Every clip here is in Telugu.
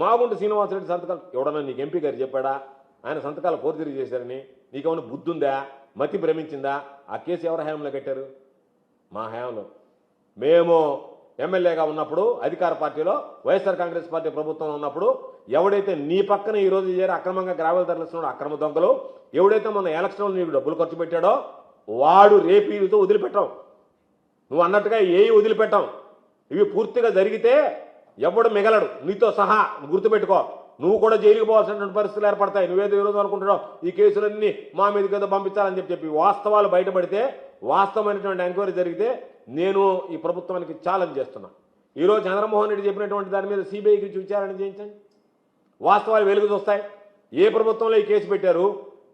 మాగుంట శ్రీనివాసరెడ్డి సంతకాలు ఎవడన్నా నీకు ఎంపీ గారు చెప్పాడా? ఆయన సంతకాలు ఫోర్జరీ చేశారని. నీకేమైనా బుద్ధి ఉందా మతి భ్రమించిందా? ఆ కేసు ఎవరి హయాంలో కట్టారు? మా హయాంలో. మేము ఎమ్మెల్యేగా ఉన్నప్పుడు అధికార పార్టీలో వైఎస్ఆర్ కాంగ్రెస్ పార్టీ ప్రభుత్వం ఉన్నప్పుడు ఎవడైతే నీ పక్కన ఈ రోజు చేరి అక్రమంగా గ్రావెల్ తరలిస్తున్నాడు అక్రమ దొంగలు ఎవడైతే మన ఎలక్షన్లో నీకు డబ్బులు ఖర్చు పెట్టాడో వాడు రేపీతో వదిలిపెట్టాం. నువ్వు అన్నట్టుగా ఏవి వదిలిపెట్టాం. ఇవి పూర్తిగా జరిగితే ఎవడు మిగలడు. నీతో సహా గుర్తుపెట్టుకో. నువ్వు కూడా జైలుకి పోవాల్సినటువంటి పరిస్థితులు ఏర్పడతాయి. నువ్వేదో ఈరోజు అనుకుంటున్నావు ఈ కేసులన్నీ మా మీద కింద పంపించాలని చెప్పి చెప్పి వాస్తవాలు బయటపడితే వాస్తవమైనటువంటి ఎంక్వైరీ జరిగితే నేను ఈ ప్రభుత్వానికి ఛాలెంజ్ చేస్తున్నా. ఈరోజు చంద్రమోహన్ రెడ్డి చెప్పినటువంటి దాని మీద సిబిఐకి గురించి విచారణ చేయించండి. వాస్తవాలు వెలుగు చూస్తాయి ఏ ప్రభుత్వంలో ఈ కేసు పెట్టారు?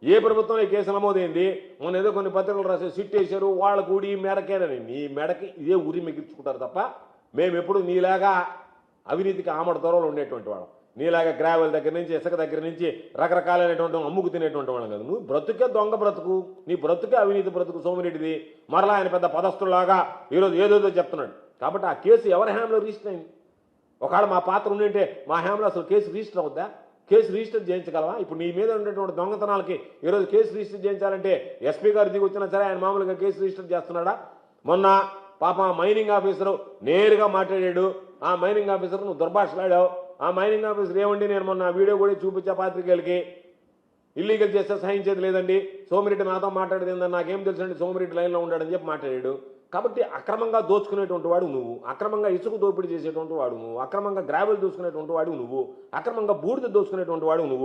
ఏ ప్రభుత్వంలో ఈ కేసు నమోదైంది? మొన్న ఏదో కొన్ని పత్రికలు రాసి సిట్ వేశారు వాళ్ళ కూడి ఈ మేడకేనని. నీ మెడకి ఇదే ఉరి మిగిల్చుకుంటారు తప్ప మేము ఎప్పుడు నీలాగా అవినీతికి ఆమడ దూరంలో ఉండేటువంటి వాళ్ళం. నీలాగా గ్రావెల్ దగ్గర నుంచి ఇసుక దగ్గర నుంచి రకరకాలైనటువంటి అమ్ముకు తినేటువంటి వాళ్ళం కదా. నువ్వు బ్రతుకే దొంగ బ్రతుకు. నీ బ్రతుకే అవినీతి బ్రతుకు సోమిరెడ్డిది. మరలా ఆయన పెద్ద పదస్తులాగా ఈరోజు ఏదోదో చెప్తున్నాడు. కాబట్టి ఆ కేసు ఎవరి హ్యామ్లో రిజిస్టర్ అయింది? ఒకవేళ మా పాత్ర ఉండింటే మా హ్యాంలో అసలు కేసు రిజిస్టర్ అవుద్దా? కేసు రిజిస్టర్ చేయించగలవా? ఇప్పుడు నీ మీద ఉండేటువంటి దొంగతనాలకి ఈరోజు కేసు రిజిస్టర్ చేయించాలంటే ఎస్పీ గారు దిగి వచ్చినా సరే ఆయన మామూలుగా కేసు రిజిస్టర్ చేస్తున్నాడా? మొన్న పాప మైనింగ్ ఆఫీసరు నేరుగా మాట్లాడాడు. ఆ మైనింగ్ ఆఫీసర్ నువ్వు దుర్భాషలాడావు. ఆ మైనింగ్ ఆఫీసర్ ఏమండి? నేను మొన్న వీడియో కూడా చూపించా పాత్రికేయులకి. ఇల్లీగల్ చేస్తే సహించేది లేదండి. సోమిరెడ్డి నాతో మాట్లాడేది ఏందని నాకేం తెలుసండి? సోమిరెడ్డి లైన్లో ఉన్నాడని చెప్పి మాట్లాడాడు. కాబట్టి అక్రమంగా దోచుకునేటువంటి వాడు నువ్వు. అక్రమంగా ఇసుక దోపిడీ చేసేటువంటి వాడు నువ్వు. అక్రమంగా గ్రావెల్ దోచుకునేటువంటి వాడు నువ్వు. అక్రమంగా బూడిద దోచుకునేటువంటి వాడు నువ్వు.